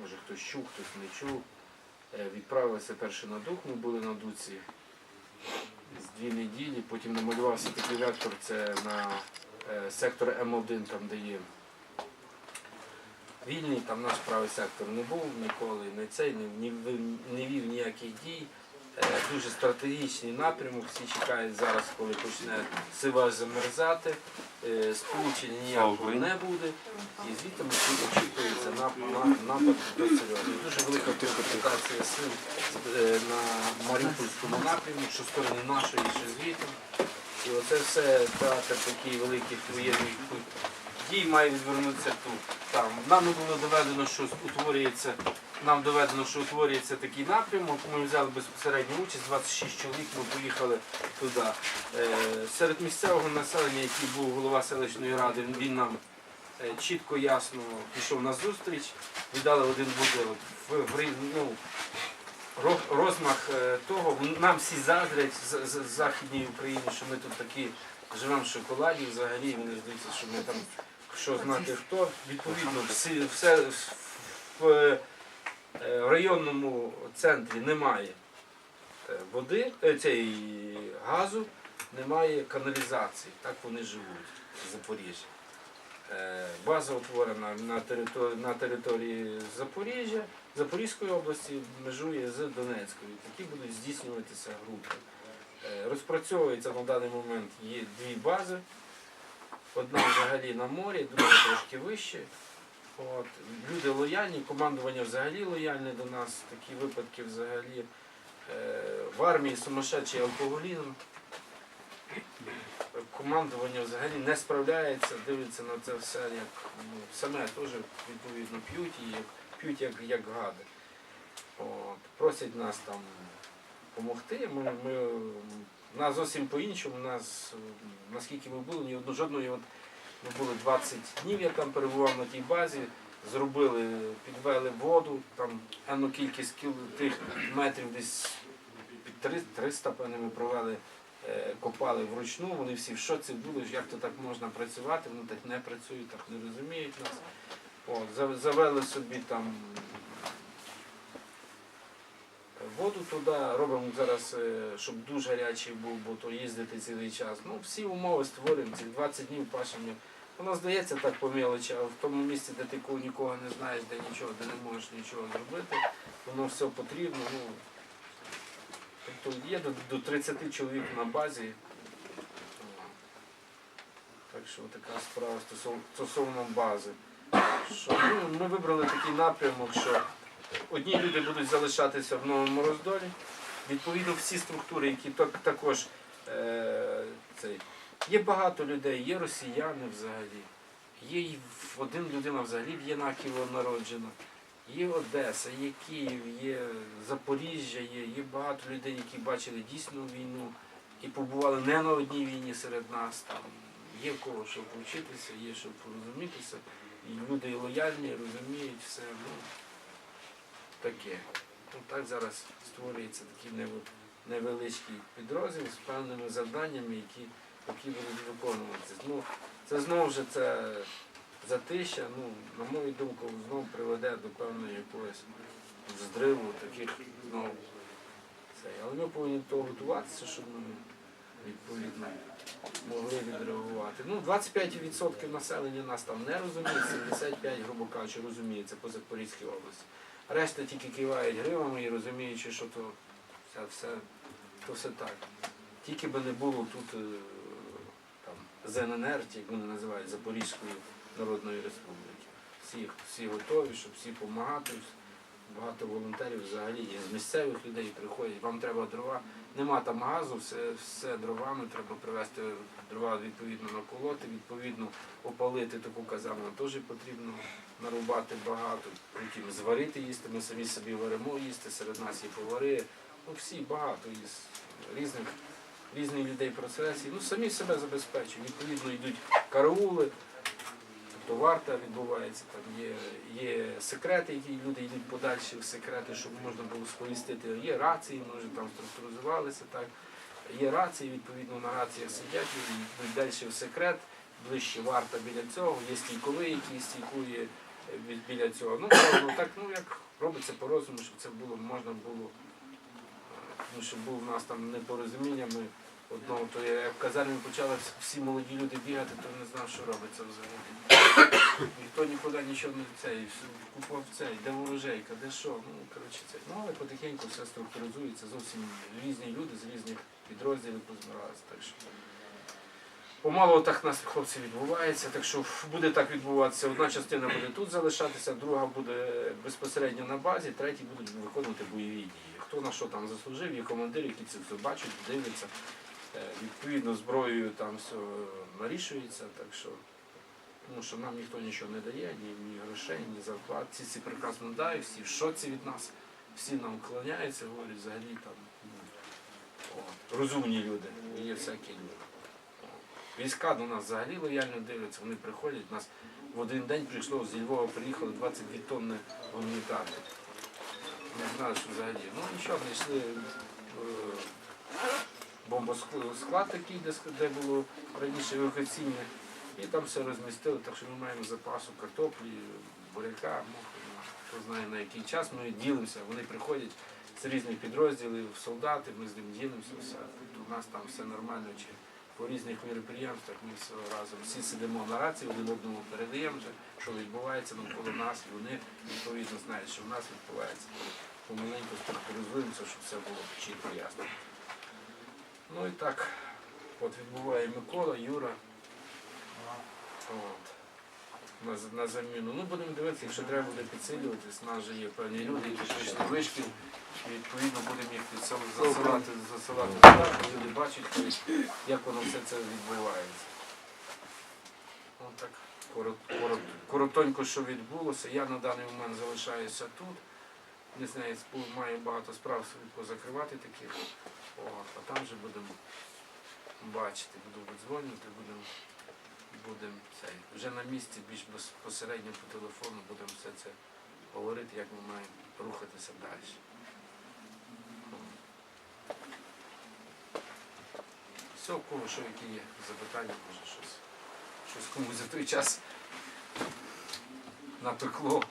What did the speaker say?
може хтось чув, хтось не чув. Е, Відправилися перше на дух, ми були на дуці з дві неділі, потім намалювався такий вектор, це на е, сектор М1, там де є вільний, там наш правий сектор не був ніколи, не цей, не, не, вів- не вів ніяких дій. Е, Дуже стратегічний напрямок, всі чекають зараз, коли почне сива замерзати, сполучення ніякого не буде, і звідти на- Дуже велика концентрація сил на Маріупольському напрямку, що сторони нашої, що звідти. І оце все театр такий великих воєнних дій має відвернутися тут. Там. Нам було доведено, що утворюється, нам доведено, що утворюється такий напрямок. Ми взяли безпосередню участь, 26 чоловік, ми поїхали туди. Серед місцевого населення, який був голова селищної ради, він нам чітко, ясно пішов на зустріч, віддали один будинок. В, в, ну, розмах е, того, нам всі заздрять з, з, з Західній Україні, що ми тут такі живемо в шоколаді взагалі, мені здається, що ми там що знати хто. Відповідно, всі, все в, в е, районному центрі немає е, води, е, цієї газу, немає каналізації. Так вони живуть в Запоріжжі. Е, База утворена на території, на території Запоріжжя, Запорізької області, межує з Донецькою. Такі будуть здійснюватися групи. Е, Розпрацьовується на даний момент є дві бази. Одна взагалі на морі, друга трошки вище. От. Люди лояльні, командування взагалі лояльне до нас. Такі випадки взагалі е, в армії сумасшедший алкоголізм. Командування взагалі не справляється, дивиться на це все як ну, саме теж відповідно п'ють і як, п'ють як, як гади. От. Просять нас там допомогти. Ми, ми, нас зовсім по-іншому. Нас, наскільки ми були, ні одну жодної, от, ми були 20 днів, я там перебував на тій базі, зробили, підвели воду, там енну кількість кіл, тих метрів десь під 300, 300 певне, ми провели, копали вручну, вони всі в шоці були, як то так можна працювати, вони так не працюють, так не розуміють нас. От, завели собі там воду туди, робимо зараз, е, щоб душ гарячий був, бо то їздити цілий час. Ну, всі умови створюємо, ці 20 днів пашемо. Воно здається так по мелочі, а в тому місці, де ти нікого не знаєш, де нічого, де не можеш нічого зробити, воно все потрібно. Ну, тобто є до, до 30 чоловік на базі. Так що така справа стосовно, бази. Що, ну, ми вибрали такий напрямок, що одні люди будуть залишатися в новому роздолі. Відповідно, всі структури, які так, також е, цей, є багато людей, є росіяни взагалі, є один людина взагалі в Єнаківо народжена, є Одеса, є Київ, є Запоріжжя, є, є багато людей, які бачили дійсну війну і побували не на одній війні серед нас. Там є кого щоб вчитися, є щоб порозумітися. І люди лояльні, розуміють все. Ну, таке. Ну, так зараз створюється такий невеличкий підрозділ з певними завданнями, які, які будуть виконуватися. Ну, це знову ж це затища, ну, на мою думку, знову приведе до певної якогось здриву, таких знову. Але ми повинні до того готуватися, щоб ми відповідно могли відреагувати. Ну, 25% населення нас там не розуміє, 75, грубо кажучи, розуміється по Запорізькій області. Решта тільки кивають гривами і розуміючи, що то все, все, то все так. Тільки би не було тут е, там, ЗННР, як вони називають, Запорізької Народної Республіки. Всі, всі готові, щоб всі допомагати. Багато волонтерів взагалі є з місцевих людей приходять, вам треба дрова. Нема там газу, все, все дровами, треба привезти дрова відповідно наколоти, відповідно опалити таку казану теж потрібно нарубати багато, потім зварити їсти, ми самі собі варимо їсти, серед нас є повари, ну всі багато із різних, різних людей процесів. Ну самі себе забезпечують. Відповідно йдуть караули, тобто варта відбувається, там є, є секрети, які люди йдуть подальші в секрети, щоб можна було сповістити. Є рації, може там структуризувалися так. Є рації, відповідно на раціях сидять, йдуть далі в секрет, ближче варта біля цього, є стійковий, який стійкує е, біля цього. Ну, правильно, так, ну як робиться по-розуму, щоб це було можна було. е, Тому що був у нас там непорозуміння. Ми одного, то я як в казармі почали всі молоді люди бігати, то не знав, що робиться взагалі. Нікуди нічого не цей, купував цей, де ворожейка, де що. Ну, коротше, це. Ну, але потихеньку все структуризується, зовсім різні люди з різних підрозділів позбиралися. Так що помалу так нас хлопці відбувається, так що буде так відбуватися. Одна частина буде тут залишатися, друга буде безпосередньо на базі, треті будуть виконувати бойові дії. Хто на що там заслужив, є командири, які це все бачать, дивляться. Е, Відповідно, зброєю там все нарішується, так що. Тому що нам ніхто нічого не дає, ні, ні грошей, ні зарплат. Ці всі прекрасно дають, всі в шоці від нас, всі нам вклоняються, говорять, взагалі там ну, от, розумні люди, є всякі люди. Війська до нас взагалі лояльно дивляться, вони приходять. Нас в один день прийшло з Львова, приїхали 22 тонни гуманітарки. Не знаю, що взагалі. Ну нічого, знайшли е, бомбосклад такий, де було раніше евакуаційне. І там все розмістили, так що ми маємо запасу картоплі, буряка, ну, хто знає на який час. Ми ділимося, вони приходять з різних підрозділів, солдати, ми з ним ділимося, все. У нас там все нормально. Чи по різних мероприємствах ми все разом всі сидимо на рації, один одному передаємо, що відбувається навколо нас, і вони відповідно знають, що в нас відбувається. Помаленьку структуризуємося, щоб все було чітко ясно. Ну і так, от відбуває Микола, Юра. От. На, на заміну. Ну, будемо дивитися, якщо треба буде підсилюватись, у нас же є певні люди, які прийшли вишкіл, і відповідно будемо їх підсил- засилати, засилати щоб люди бачать, як воно все це відбувається. Ну, так, корот- корот- коротонько, що відбулося. Я на даний момент залишаюся тут. Не знаю, спу- маю багато справ собі позакривати таких. От, а там вже будемо бачити, буду видзвонювати, будемо будемо цей, вже на місці більш безпосередньо по телефону будемо все це говорити, як ми маємо рухатися далі. Все, у кого що які є запитання, може щось, щось комусь за той час напекло.